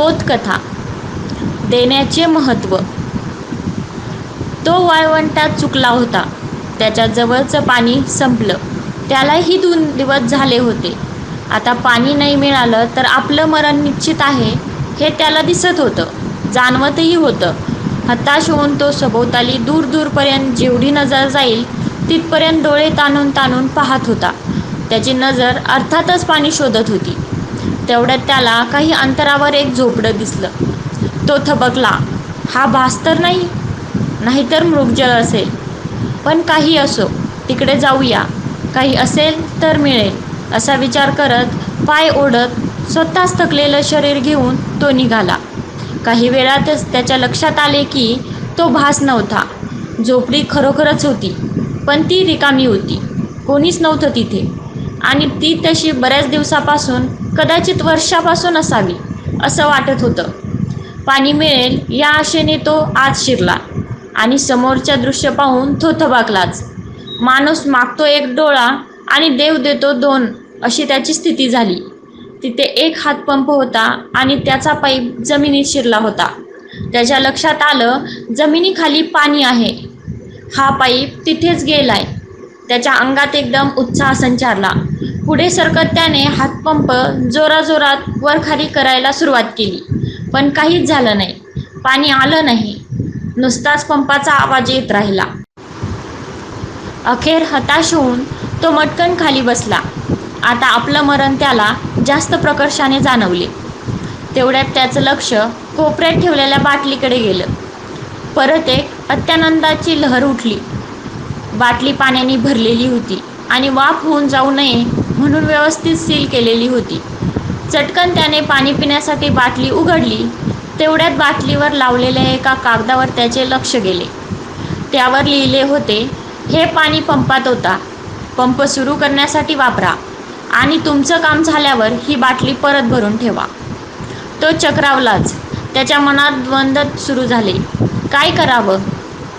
बोधकथा देण्याचे महत्त्व. तो वाळवंटात चुकला होता. त्याच्या जवळचं पाणी संपलं. त्यालाही दोन दिवस झाले होते. आता पाणी नाही मिळालं तर आपलं मरण निश्चित आहे हे त्याला दिसत होतं जाणवतही होतं. हताश होऊन तो सभोवताली दूर दूरपर्यंत जेवढी नजर जाईल तिथपर्यंत डोळे ताणून ताणून पाहत होता. त्याची नजर अर्थातच पाणी शोधत होती. तेवढ्यात त्याला काही अंतरावर एक झोपडं दिसलं. तो थबकला. हा भास तर नाही नाहीतर मृगजळ असेल. पण काही असो तिकडे जाऊया. काही असेल तर मिळेल असा विचार करत पाय ओढत स्वतःच थकलेलं शरीर घेऊन तो निघाला. काही वेळातच त्याच्या लक्षात आले की तो भास नव्हता. झोपडी खरोखरच होती पण ती रिकामी होती. कोणीच नव्हतं तिथे. आणि ती तशी बऱ्याच दिवसापासून कदाचित वर्षापासून असावी असं वाटत होतं. पाणी मिळेल या आशेने तो आत शिरला आणि समोरच्या दृश्य पाहून तो थबाकलाच. माणूस मागतो एक डोळा आणि देव देतो दोन अशी त्याची स्थिती झाली. तिथे एक हातपंप होता आणि त्याचा पाईप जमिनीत शिरला होता. त्याच्या लक्षात आलं जमिनीखाली पाणी आहे. हा पाईप तिथेच गेलाय. त्याच्या अंगात एकदम उत्साह संचारला. पुढे सरकत त्याने हातपंप जोराजोरात वरखाली करायला सुरुवात केली. पण काहीच झालं नाही. पाणी आलं नाही. नुसताच पंपाचा आवाज येत राहिला. अखेर हताश होऊन तो मटकन खाली बसला. आता आपलं मरण त्याला जास्त प्रकर्षाने जाणवले. तेवढ्यात त्याचं लक्ष कोपऱ्यात ठेवलेल्या बाटलीकडे गेलं. परत एक अत्यानंदाची लहर उठली. बाटली पाण्याने भरलेली होती. आणि वाफ होऊन जाऊ नये म्हणून व्यवस्थित सील केलेली होती. चटकन त्याने पाणी पिण्यासाठी बाटली उघडली. तेवढ्यात बाटलीवर लावलेल्या एका कागदावर त्याचे लक्ष गेले. त्यावर लिहिले होते हे पाणी पंपात होता पंप सुरू करण्यासाठी वापरा. आणि तुमचं काम झाल्यावर ही बाटली परत भरून ठेवा. तो चक्रावलाच. त्याच्या मनात द्वंद्व सुरू झाले. काय करावं?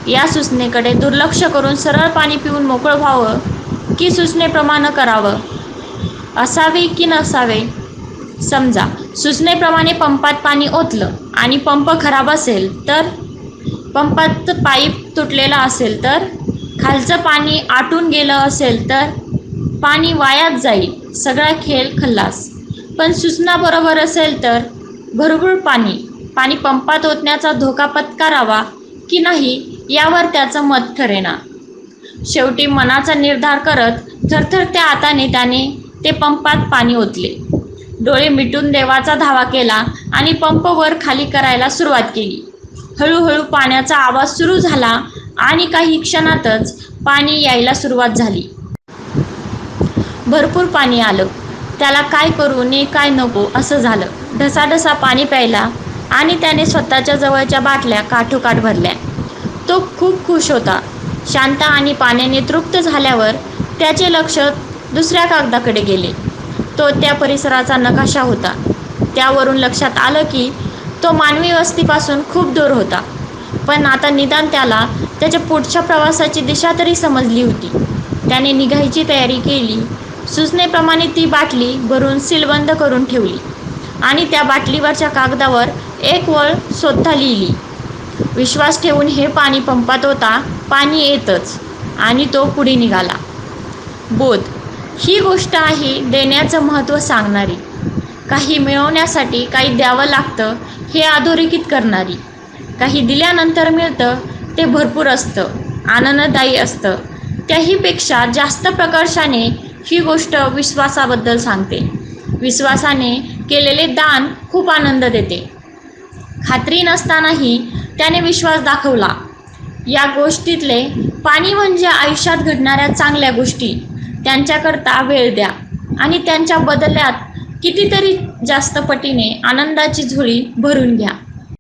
या सूचनेकडे दुर्लक्ष करून सरळ पाणी पिऊन मोकळं व्हावं की सूचनेप्रमाणे करावं. असावे की नसावे? समजा सूचनेप्रमाणे पंपात पाणी ओतलं आणि पंप खराब असेल तर? पंपात पाईप तुटलेला असेल तर? खालचं पाणी आटून गेलं असेल तर? पाणी वायात जाईल सगळा खेळ खल्लास. पण सूचना बरोबर असेल तर? भरपूर पाणी पाणी पंपात ओतण्याचा धोका पत्करावा की नाही यावर त्याचं मत ठरेना. शेवटी मनाचा निर्धार करत थरथरत्या हाताने त्याने ते पंपात पाणी ओतले. डोळे मिटून देवाचा धावा केला आणि पंप वर खाली करायला सुरुवात केली. हळूहळू पाण्याचा आवाज सुरू झाला आणि काही क्षणातच पाणी यायला सुरुवात झाली. भरपूर पाणी आलं. त्याला काय करू ने काय नको असं झालं. ढसाढसा पाणी प्यायला आणि त्याने स्वतःच्या जवळच्या बाटल्या काठोकाठ भरल्या. तो खूप खुश होता. शांत आणि पाण्याने तृप्त झाल्यावर त्याचे लक्ष दुसऱ्या कागदाकडे गेले. तो त्या परिसराचा नकाशा होता. त्यावरून लक्षात आलं की तो मानवी वस्तीपासून खूप दूर होता. पण आता निदान त्याला त्याच्या पुढच्या प्रवासाची दिशा तरी समजली होती. त्याने निघायची तयारी केली. सूचनेप्रमाणे ती बाटली भरून सीलबंद करून ठेवली आणि त्या बाटलीवरच्या कागदावर एक वळ स्वतः लिहिली. विश्वास ठेवून हे पाणी पंपात होता. पाणी येतच आणि तो पुढे निघाला. बोध ही गोष्ट आहे देण्याचं महत्त्व सांगणारी. काही मिळवण्यासाठी काही द्यावं लागतं हे अधोरेखित करणारी. काही दिल्यानंतर मिळतं ते भरपूर असतं आनंददायी असतं. त्याहीपेक्षा जास्त प्रकर्षाने ही गोष्ट विश्वासाबद्दल सांगते. विश्वासाने केलेले दान खूप आनंद देते. खात्री नसतानाही त्याने विश्वास दाखवला. या गोष्टीतले पाणी म्हणजे आयुष्यात घडणाऱ्या चांगल्या गोष्टी. त्यांच्याकरता वेळ द्या. आणि त्यांच्या बदल्यात कितीतरी जास्त पटीने आनंदाची झोळी भरून घ्या.